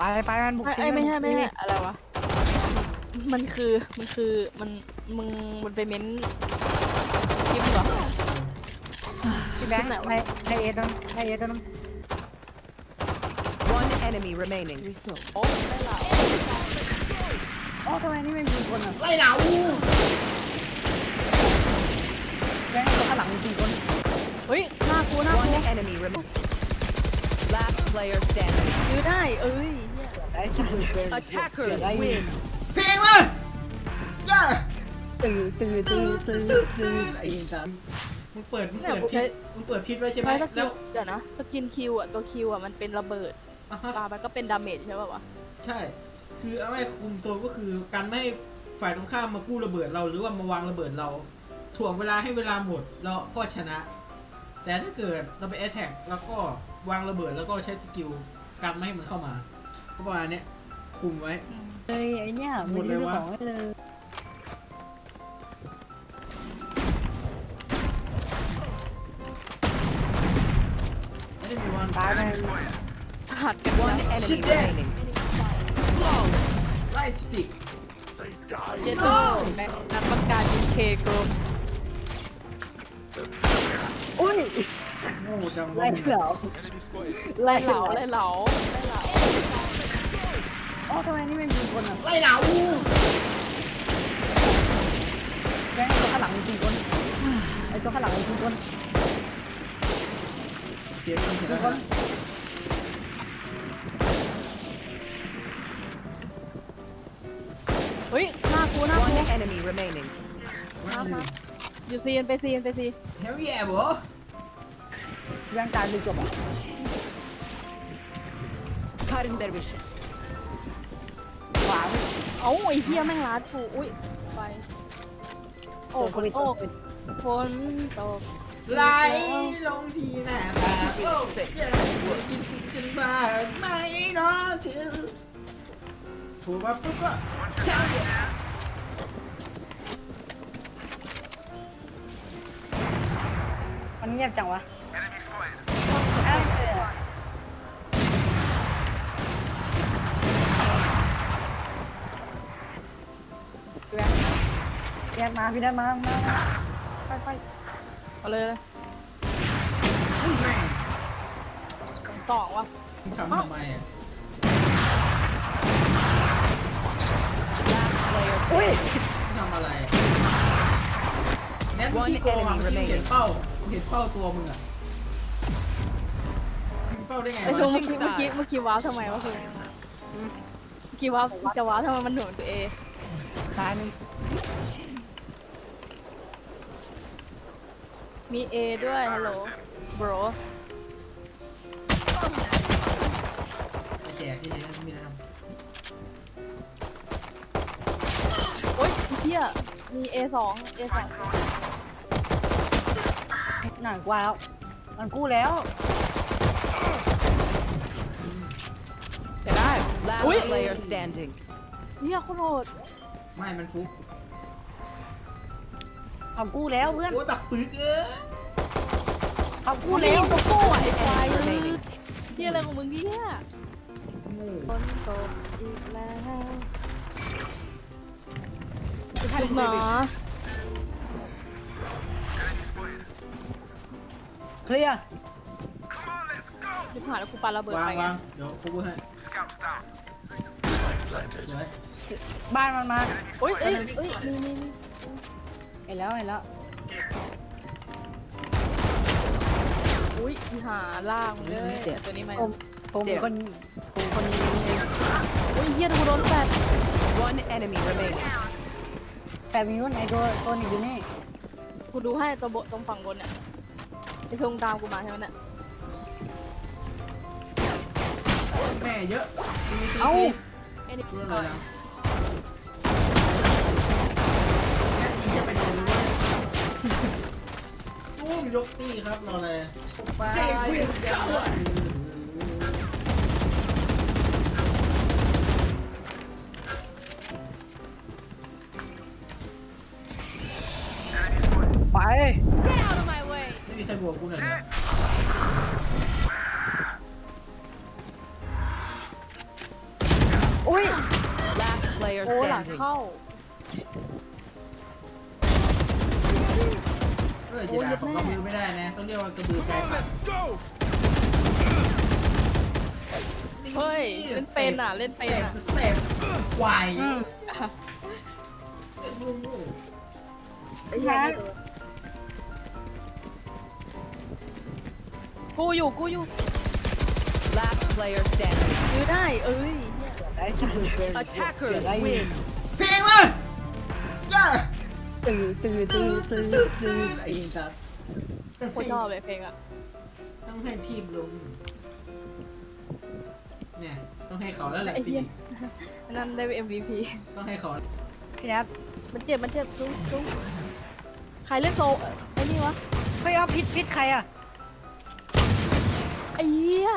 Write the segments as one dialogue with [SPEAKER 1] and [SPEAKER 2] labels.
[SPEAKER 1] ไปไปมันบุก
[SPEAKER 2] ไม่
[SPEAKER 1] ที
[SPEAKER 2] เอ้ยไม่ใช่ไม่ใช่
[SPEAKER 1] นี่
[SPEAKER 2] อะไรวะ มันคือมันคือมันมึงมันไปเม้นคลิปเหรอ
[SPEAKER 1] พี่แบงค์
[SPEAKER 2] ไหนวะ
[SPEAKER 1] ในในเอตรงในเอตรง
[SPEAKER 3] One enemy remaining.
[SPEAKER 2] โอ้ไม่หรอก
[SPEAKER 1] โอ้ทำไมนี่ไม่มีคนอะ
[SPEAKER 4] ไล่เหลา
[SPEAKER 1] แบงค์ตัวข้างหลังมีกี่คน
[SPEAKER 2] เฮ้ยหน้ากูหน้ากู
[SPEAKER 3] One enemy remaining. Last player standing.
[SPEAKER 2] ยื้อได้เอ้ยเหี้ย
[SPEAKER 1] ได้ชื่อเกิน
[SPEAKER 3] Attackers
[SPEAKER 1] ได้
[SPEAKER 3] win.
[SPEAKER 4] เพลงมาย่า
[SPEAKER 1] ตื่นตื่นตื่นตื่นตื่น
[SPEAKER 4] ไอ้สันมึงเปิดมึง
[SPEAKER 2] เนี่ย
[SPEAKER 4] เปิด
[SPEAKER 2] กู
[SPEAKER 4] พิ
[SPEAKER 2] ใช้
[SPEAKER 4] ษมึงเปิดพิษไว้ใช่ไหม
[SPEAKER 2] ใช้สกิ
[SPEAKER 4] แล้
[SPEAKER 2] ล
[SPEAKER 4] ว
[SPEAKER 2] เดี๋ยวนะสกินคิวอะตัวคิวอะมันเป็นระเบิด
[SPEAKER 4] อะฮะ
[SPEAKER 2] ปามันก็เป็นดาเมจใช่ป่าวะ
[SPEAKER 4] ใช่ คือเอาไว้คุมโซนก็คือการไม่ให้ฝ่ายตรงข้ามมากู้ระเบิดเราหรือว่ามาวางระเบิดเราถ่วงเวลาให้เวลาหมดเราก็ชนะ แต่ถ้าเกิดเราไปแอตแทกแล้วก็วางระเบิดแล้วก็ใช้สกิลกันไม่ให้มันเข้ามา ก็ประมาณเนี้ยคุมไว้
[SPEAKER 1] เฮ้ยไอเนี่ย
[SPEAKER 4] หมดเลยวะ
[SPEAKER 1] ของให้เลย
[SPEAKER 4] ไม่ได้มีวัน
[SPEAKER 1] ตายไป
[SPEAKER 2] สหัดกัน
[SPEAKER 3] One
[SPEAKER 2] นะ
[SPEAKER 3] enemy
[SPEAKER 4] Shit, yeah.
[SPEAKER 3] remaining.
[SPEAKER 4] ไล่สติก
[SPEAKER 2] เจโต้นักประกาศยิงเคโกรม
[SPEAKER 1] อุ้ย
[SPEAKER 4] โง่จัง
[SPEAKER 1] ไล่
[SPEAKER 4] วะ
[SPEAKER 1] เหรอ
[SPEAKER 2] ไล่เหลาไล่เหลาไล่เหลา
[SPEAKER 1] โอ้ทำไมนี่ไม่มีคนอะ
[SPEAKER 4] ไล่เหลา
[SPEAKER 1] แบงค์ตัวข้างหลังมีกี่คนไอตัวข้างหลังมีกี่คน
[SPEAKER 4] เสียงมันเห็น
[SPEAKER 1] กี่
[SPEAKER 4] แล้ว
[SPEAKER 1] คน
[SPEAKER 4] นะ
[SPEAKER 2] เฮ้ยหน้ากูหน้ากู
[SPEAKER 3] One enemy remaining.
[SPEAKER 2] มามาอยู่ซีนไปซีนไปซี
[SPEAKER 4] เฮลแย่บอ
[SPEAKER 1] แบงค์ตายเลยจบอะ
[SPEAKER 3] Cutting their vision.
[SPEAKER 1] ขวา
[SPEAKER 2] เอ้าไอ้เหี้ยแม่งร้านกูอุ้ยไปโอ้ฝนตกฝนตก
[SPEAKER 4] ไหลลงที่หน้าตาโอ้เจ็บปวดจริงๆจนบ้าไม่เนาะจือถูกป่ะปุ๊บก็เฮลแย่
[SPEAKER 1] มันเงียบจังวะ แบงค์มาพี่ได้มามามาไปไป
[SPEAKER 2] เอาเลย
[SPEAKER 4] แม่ง
[SPEAKER 2] สองสองว่ะ
[SPEAKER 4] มึงทำทำไมอะ
[SPEAKER 3] Last player
[SPEAKER 1] อุ้ย
[SPEAKER 3] standing.
[SPEAKER 4] มึงทำอะไรอะแนท
[SPEAKER 3] One
[SPEAKER 4] ที่โกงอะ
[SPEAKER 3] enemy
[SPEAKER 4] มึง
[SPEAKER 3] remaining
[SPEAKER 4] เห็นเป้ามึงเห็นเป้าตัวมึงอะมึงเป้าได้ไง
[SPEAKER 2] ไอ้ช
[SPEAKER 4] วะ
[SPEAKER 2] งเมื่อกี้เมื่อกี้เมื่อกี้ว้าวทำไมวะคือเมื่อกี้ว้าวจะว้าวทำไมมันหนุนตัวเอ
[SPEAKER 1] ตายหนึ่ง
[SPEAKER 2] มีเอด้วย ฮัลโหล bro
[SPEAKER 4] แจกที่นี่นะมีนะ
[SPEAKER 2] โอ๊ยไอ้เหี้ยมีเอสองเอสอง
[SPEAKER 1] หนังกว่าแล้วมันกู้แล้ว
[SPEAKER 2] เดี๋ยวได้
[SPEAKER 3] Last
[SPEAKER 2] Ui.
[SPEAKER 3] player standing.
[SPEAKER 2] เหี้ยโคตรโหด
[SPEAKER 4] ไม่ มันฟุก
[SPEAKER 1] เอากู้แล้วเพื่อน
[SPEAKER 4] โอ้ตักปืนเอ้ย
[SPEAKER 1] เอากู้
[SPEAKER 2] กู
[SPEAKER 1] แล้
[SPEAKER 2] เลี้ยววโก้ไอ้ควาย
[SPEAKER 3] Enemy
[SPEAKER 2] เลย
[SPEAKER 3] remaining.
[SPEAKER 2] เหี้ยอะไรของมึงเนี่ย
[SPEAKER 4] โง่
[SPEAKER 2] ฝนตกอีกแล้วจุกหนอ
[SPEAKER 1] เคลียร์
[SPEAKER 2] จุกหาแล้วกูปาระเบิด
[SPEAKER 4] วาง
[SPEAKER 2] ไปไง
[SPEAKER 4] วางเดี๋ยวกูให้สวย
[SPEAKER 1] บ้านมันมา
[SPEAKER 2] โอ๊ยเอ้ยเอ้ยมีมีมี
[SPEAKER 1] เห็นแล้วเห็นแล้ว
[SPEAKER 2] อุ้ยอีหาล่างเลยตัวนี้มัน
[SPEAKER 1] ผมผมเป็นคนผมคนนี้เอง
[SPEAKER 2] อุ้ยเหี้ยกูโดนแฟน
[SPEAKER 3] One enemy remaining.
[SPEAKER 1] แต่มีรุ่นไหนตัวตัวนี้อยู่นี่
[SPEAKER 2] กูดูให้ตัวบตรงฝั่งบนเนี่ยไอ้ทงตามกูมาใช่ไหมเนี่ย
[SPEAKER 4] แม่เยอะตีตี
[SPEAKER 1] เอ้า
[SPEAKER 4] ตี
[SPEAKER 2] ไอ้นี่
[SPEAKER 4] เรื่อง
[SPEAKER 2] ก่
[SPEAKER 4] อะ
[SPEAKER 2] อน
[SPEAKER 4] ไรนะแค่ยิงจะไปโดนด้วยตุ้มยกตีครับรอเลยเจ๊วิน
[SPEAKER 1] ไป
[SPEAKER 4] ไม่มีใครบวกกูหน่อยนะ
[SPEAKER 2] อุ้ย
[SPEAKER 3] Last player
[SPEAKER 2] โอ้หลัง
[SPEAKER 3] standing.
[SPEAKER 2] เข้า
[SPEAKER 4] เออจะด่าของกระบือไม่ได้นะ ต้องเรียกว่ากระบือแปลงผัน
[SPEAKER 2] เฮ้ยเล่นเป็นอะเล่นเป็นอะ
[SPEAKER 4] สเต็ปควาย
[SPEAKER 1] อืม
[SPEAKER 4] เล่นงู
[SPEAKER 2] ไอ้เหี้ยไม่โดนกูอยู่กูอยู่
[SPEAKER 3] Last player standing.
[SPEAKER 2] ยื้อได้เอ้ยเหี้ย
[SPEAKER 1] ได้ตื่นตื่น
[SPEAKER 3] Attackers
[SPEAKER 1] ได้
[SPEAKER 3] win.
[SPEAKER 4] เพลงมาย่า
[SPEAKER 1] ตื่นตื่นตื่นตื่นตื่น
[SPEAKER 4] ไอ้สัส
[SPEAKER 2] โคตรชอบเลยเพลงอะ
[SPEAKER 4] ต้องให้ทีมลง เนี่ย ต้องให้เขาแล้วแหละ
[SPEAKER 2] ไอ้เหี้
[SPEAKER 4] พี่
[SPEAKER 2] ยนั่นได้ MVP
[SPEAKER 4] ต้องให้เขา
[SPEAKER 1] พี่แอฟ
[SPEAKER 2] มันเจ็บ มันเจ็บจุ้งจุ้งใครเล่นโซเอ่อไอ้นี่วะ
[SPEAKER 1] เฮ้ยเอาพิษพิษใครอะ
[SPEAKER 2] ไอ้เหี้ย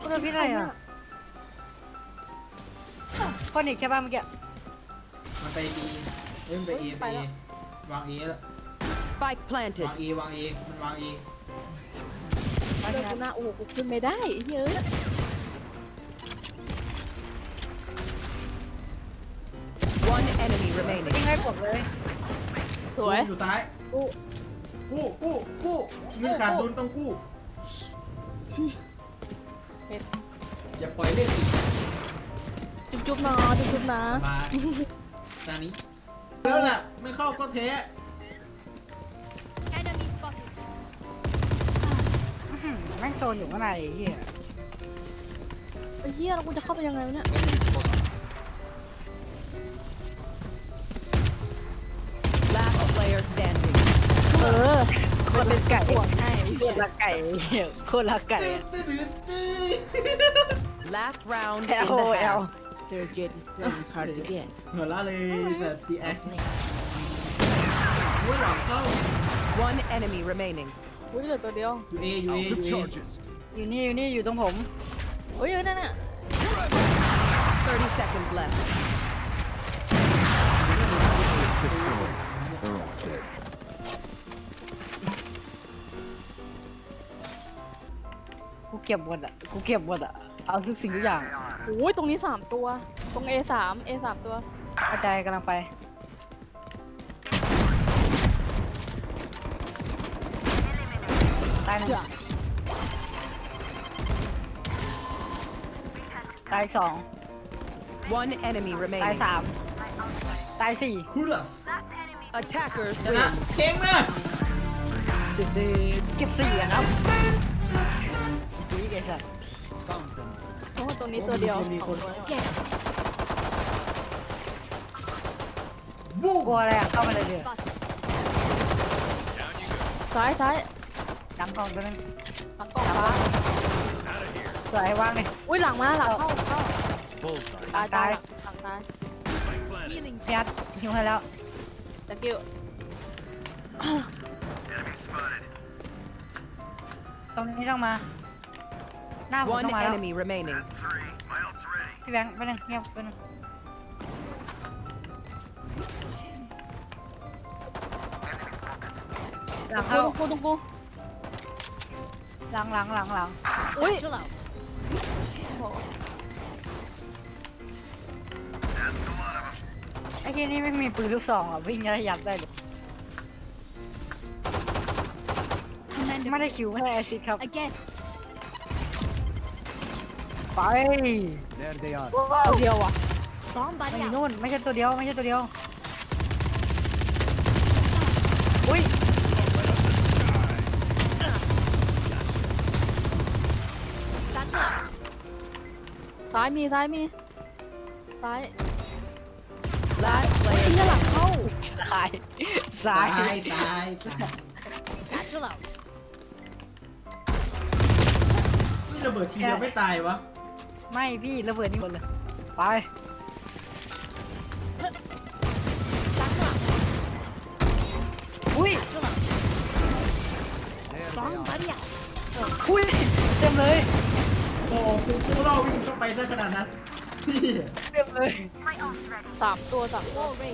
[SPEAKER 1] คุณเอาพิษอะไรอะคนอีกใช่ป่ะเมื่อกี้
[SPEAKER 4] มันไปบี เอ้ยมันไปเอไปเอวางเอแล้ว
[SPEAKER 3] Spike planted.
[SPEAKER 4] วางเอวางเอมันวางเอ
[SPEAKER 2] เดินกูหน้าโอ้โหกูขึ้นไม่ได้ไอ้เหี้ยเอะ
[SPEAKER 3] One enemy remaining.
[SPEAKER 1] ยิงให้กดเลย
[SPEAKER 2] สวย
[SPEAKER 4] อยู่ซ้าย
[SPEAKER 2] กู
[SPEAKER 4] กู้ กู้ กู้เงินขาดดุลต้องกู้
[SPEAKER 2] เห็น
[SPEAKER 4] อย่าปล่อยเล่นสิ
[SPEAKER 2] จุ๊บจุ๊บนะจุ๊บจุ๊บนะ
[SPEAKER 4] มาตอนนี้ แล้วแหละไม่เข้าก็แพ้
[SPEAKER 1] อื้อหือแม่งโซนอยู่ข้างในไอ้เหี้ย
[SPEAKER 2] ไอ้เหี้ยแล้วกูจะเข้าไปยังไงวะเนี่ย
[SPEAKER 3] Last player standing.
[SPEAKER 2] เออมันเป็นไก่ห่วงให้
[SPEAKER 1] โคตรละไก่เหี้ยโคตรละไก่
[SPEAKER 3] Last round in
[SPEAKER 1] แอล
[SPEAKER 3] the
[SPEAKER 1] แอล
[SPEAKER 3] half.
[SPEAKER 5] Their jet is playing hard to get.
[SPEAKER 4] หัวเราะเลยแบบตีแอคโอ้ยหลังเข้า
[SPEAKER 3] One enemy remaining.
[SPEAKER 2] อุ้ยเหลือตัวเดียว
[SPEAKER 4] อยู่เออยู่เออยู่เอ
[SPEAKER 1] อยู่นี่อยู่นี่อยู่ตรงผม
[SPEAKER 2] เฮ้ยเออนั่นน่ะ
[SPEAKER 3] 30 seconds left.
[SPEAKER 1] กูเก็บหมดอะกูเก็บหมดอะเอาทุกสิ่งทุกอย่าง
[SPEAKER 2] โอ้ยตรงนี้สามตัว ตรง A สาม A สามตัว
[SPEAKER 1] กระจายกำลังไป ตายหนึ่งตายสอง
[SPEAKER 3] One enemy
[SPEAKER 1] ตาย
[SPEAKER 3] remaining.
[SPEAKER 1] สาม ตายสี่
[SPEAKER 4] คูลัส
[SPEAKER 3] Attackers
[SPEAKER 4] ชนะ
[SPEAKER 3] win.
[SPEAKER 4] เพลงมา
[SPEAKER 1] เด็ดๆเก็บสี่อะครับดูยี่ไงสัตว์
[SPEAKER 2] โอ้ต รงนี้ตัวเดียว
[SPEAKER 4] มีคน
[SPEAKER 2] สอง
[SPEAKER 4] มี
[SPEAKER 2] ตัว
[SPEAKER 4] คนบู๊
[SPEAKER 1] กลัวอะไรอะเข้ามาเลยเดี๋ยว
[SPEAKER 2] ซ้ายซ้าย
[SPEAKER 1] หลังกล่องตัวนึง
[SPEAKER 2] หลังกล่องฟ้า
[SPEAKER 1] สวยวางเลย
[SPEAKER 2] อุ้ยหลังมาหลังเข้าเข้าตายตาย
[SPEAKER 1] ตาย
[SPEAKER 2] หลังตาย
[SPEAKER 1] พี่ยัดหิวให้แล้ว
[SPEAKER 2] ตะกิ้ว
[SPEAKER 1] ตรงนี้ต้องมา หน้าผม
[SPEAKER 3] One
[SPEAKER 1] ต้องมาแล้ว
[SPEAKER 3] enemy remaining.
[SPEAKER 1] พี่แบงค์ไปหนึ่งเงียบไปหนึ่งหลัง
[SPEAKER 2] กู
[SPEAKER 1] เข้า
[SPEAKER 2] กูตรงกู
[SPEAKER 1] หลังหลังหลังหลัง
[SPEAKER 2] อุ้ย
[SPEAKER 1] ไอ้ที่นี่ไม่มีปืนลูกซองอะวิ่งระยับได้เลยไม่ได้คิวไม่ได้แอซิดครับ
[SPEAKER 5] Again.
[SPEAKER 1] ไป
[SPEAKER 6] There they are.
[SPEAKER 2] ตัวเดียวอะ
[SPEAKER 1] ไม่นู่นไม่ใช่ตัวเดียวไม่ใช่ตัวเดียว อุ้ย
[SPEAKER 2] ซ้ายมีซ้ายมีซ้าย
[SPEAKER 3] Last
[SPEAKER 2] ไอ้
[SPEAKER 3] player
[SPEAKER 2] เหี้ยหลังเข้า
[SPEAKER 1] ตายตา
[SPEAKER 4] ตาย ยตายตาย
[SPEAKER 5] Satchel out.
[SPEAKER 4] นี่ระเบิดทีเดียวไม่ตายวะ
[SPEAKER 1] ไม่พี่ระเบิดนี่หมดเลย ไปอุ้ย
[SPEAKER 6] There they are.
[SPEAKER 1] อุ้ยเต็มเลย
[SPEAKER 4] โอ้กูกูเล่าวิ่งเข้าไปซะขนาดนั้นพี่
[SPEAKER 1] เต็มเลย
[SPEAKER 2] สามตัวสามตัว
[SPEAKER 4] พี่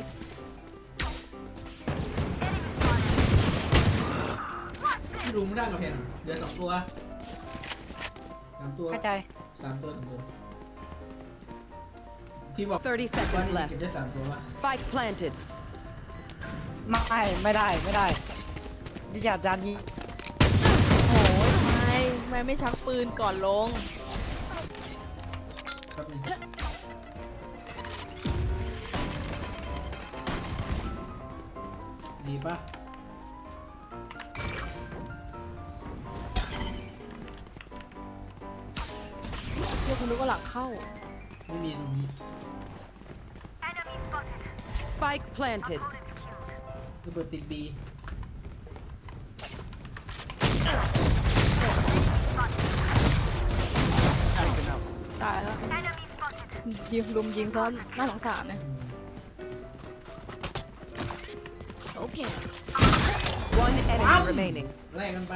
[SPEAKER 4] รู้ไม่ได้กับเพนเหลือสองตัวสามตัว
[SPEAKER 1] เข้าใจ
[SPEAKER 4] สามตัวสามตัวพี่บอก
[SPEAKER 3] 30
[SPEAKER 4] ว่า
[SPEAKER 3] seconds
[SPEAKER 4] นี่
[SPEAKER 3] left.
[SPEAKER 4] เก็บได้สามตัววะ
[SPEAKER 3] Spike planted.
[SPEAKER 1] ไม่ไม่ได้ไม่ได้ดิฉันจานนี้
[SPEAKER 2] โอ้ยไม่ไม่ไม่ชักปืนก่อนลง
[SPEAKER 4] แป๊บนึงดีปะ
[SPEAKER 2] นึกว่าหลังเข้า
[SPEAKER 4] ไม่มีตรงนี้
[SPEAKER 3] Spike planted.
[SPEAKER 4] ระเบิดติดบี
[SPEAKER 2] ตายแล้วยิงลุมยิงซ้อนน่าสงสารเนี่ย
[SPEAKER 5] Okay.
[SPEAKER 3] One enemy
[SPEAKER 4] Wow.
[SPEAKER 3] remaining.
[SPEAKER 4] แลกกันไป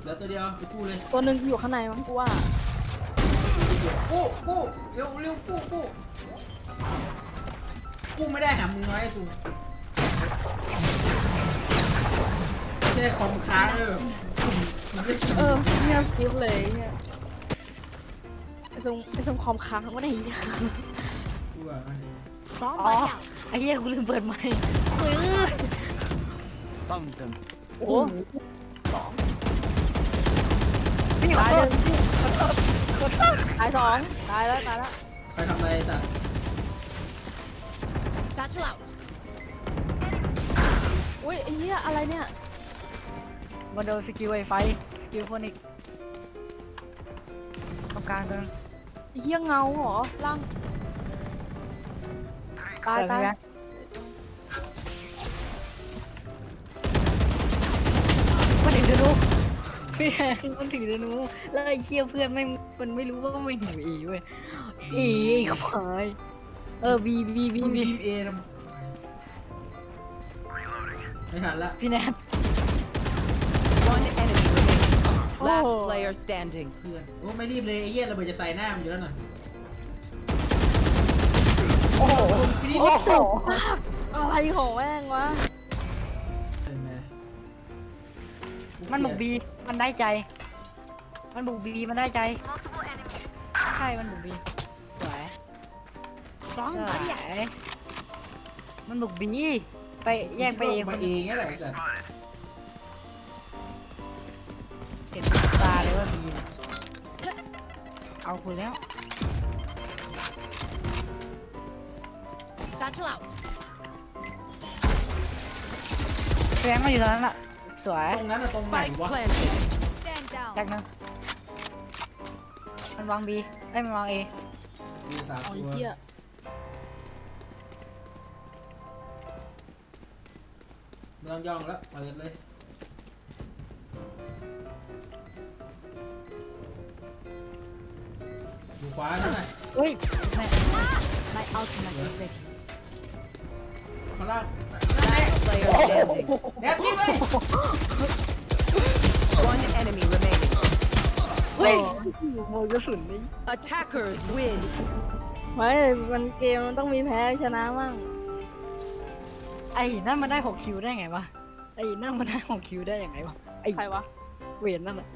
[SPEAKER 4] เหลือตัวเดียวไปกู้เลย
[SPEAKER 2] ตัวหนึ่งอยู่ข้างในมั้งกูว่า
[SPEAKER 4] กู้กู้เร็วเร็วกู้กู้กู้ไม่ได้หามึงน้อยไอ้สูแค่คอมค้างเออมันไม่
[SPEAKER 2] เออเนี่ยกิฟเลยเนี่ยไอ้ตรงไอ้ตรงคอมค้างว่าไหนเนี่ย
[SPEAKER 4] กูอะ
[SPEAKER 5] Bomb
[SPEAKER 1] อ๋อ
[SPEAKER 5] buddy out.
[SPEAKER 1] ไอ้เหี้ยกูลืมเปิดไมค์
[SPEAKER 6] Found them.
[SPEAKER 2] โอ้โหสอง
[SPEAKER 1] พี่ขอ
[SPEAKER 2] ตาย
[SPEAKER 1] โท
[SPEAKER 2] เล
[SPEAKER 1] ษ
[SPEAKER 2] ยตายสองตายแล้วตายแล้ว
[SPEAKER 4] ใครทำอะไรสัตว์
[SPEAKER 5] Satchel out.
[SPEAKER 2] อุ้ยไอ้เหี้ยอะไรเนี่ย
[SPEAKER 1] มาโดนสกิลไวไฟสกิลโฟนิกตรงกลางตรง
[SPEAKER 2] ไอ้เหี้ยเงาเหรอล่างตายตาย
[SPEAKER 1] พี่แอนมันถึงธนูแล้วไอ้เคี้ยเพื่อนไม่งมันไม่รู้ว่ามันหิวอีเว้ยอีไอ้ควายเออบีบีบี
[SPEAKER 4] มึง
[SPEAKER 1] บี
[SPEAKER 4] ทีมเอทำไม่ทันละ
[SPEAKER 1] พี่แนท
[SPEAKER 3] One enemy remaining. Last
[SPEAKER 2] Oh.
[SPEAKER 3] player standing.
[SPEAKER 4] เพื่อนโอ้ไม่รีบเลยไอ้เหี้ยระเบิดจะใส่หน้ามันอยู่แล้วน่ะ
[SPEAKER 1] โอ้โห
[SPEAKER 4] พี่นี่
[SPEAKER 1] โอ้โห
[SPEAKER 2] อะไรของแม่งวะ
[SPEAKER 1] มันบุกบีมันได้ใจ มันบุกบีมันได้ใจ ใช่ มันบุกบีสวย
[SPEAKER 5] Bomb
[SPEAKER 1] สว
[SPEAKER 5] buddy out.
[SPEAKER 1] ยมันบุกบีไปแยกไปเอง
[SPEAKER 4] มาเองแค่ไหนสัตว์
[SPEAKER 1] เห็นตาเลยว่าบีเนี่ยเอาคุณแล้ว
[SPEAKER 5] Satchel out.
[SPEAKER 1] แฟงมาอยู่ตรงนั้นละ สวย
[SPEAKER 4] ตรงนั้นอะตรงไหน
[SPEAKER 3] Spike
[SPEAKER 4] วะ
[SPEAKER 3] planted.
[SPEAKER 5] Stand down.
[SPEAKER 1] จากหนึงมันวางบีเอ้ยมันวางเอ
[SPEAKER 4] มีสาม
[SPEAKER 2] เอา
[SPEAKER 4] ตั
[SPEAKER 2] ไอ้
[SPEAKER 4] ว
[SPEAKER 2] เหี้ย
[SPEAKER 4] ไม่ต้องย่องแล้วเปิดเลยอยู่ขวานั่นน่ะ
[SPEAKER 1] เฮ้ยไม่ไม่เอาทำไมเลย
[SPEAKER 4] ข้างล่าง
[SPEAKER 3] Last player standing.
[SPEAKER 4] แดดยิงเลย
[SPEAKER 3] One enemy remaining.
[SPEAKER 1] เฮ้ยโมยกระสุนนี่
[SPEAKER 3] Attackers win.
[SPEAKER 2] ไม่มันเกมมันต้องมีแพ้ชนะมั่ง
[SPEAKER 1] ไอ้นั่นมันได้หกคิวได้ไงวะไอ้นั่นมันได้หกคิวได้ยังไงวะไอ้
[SPEAKER 2] ใครวะ
[SPEAKER 1] เวียนนั่นแหละ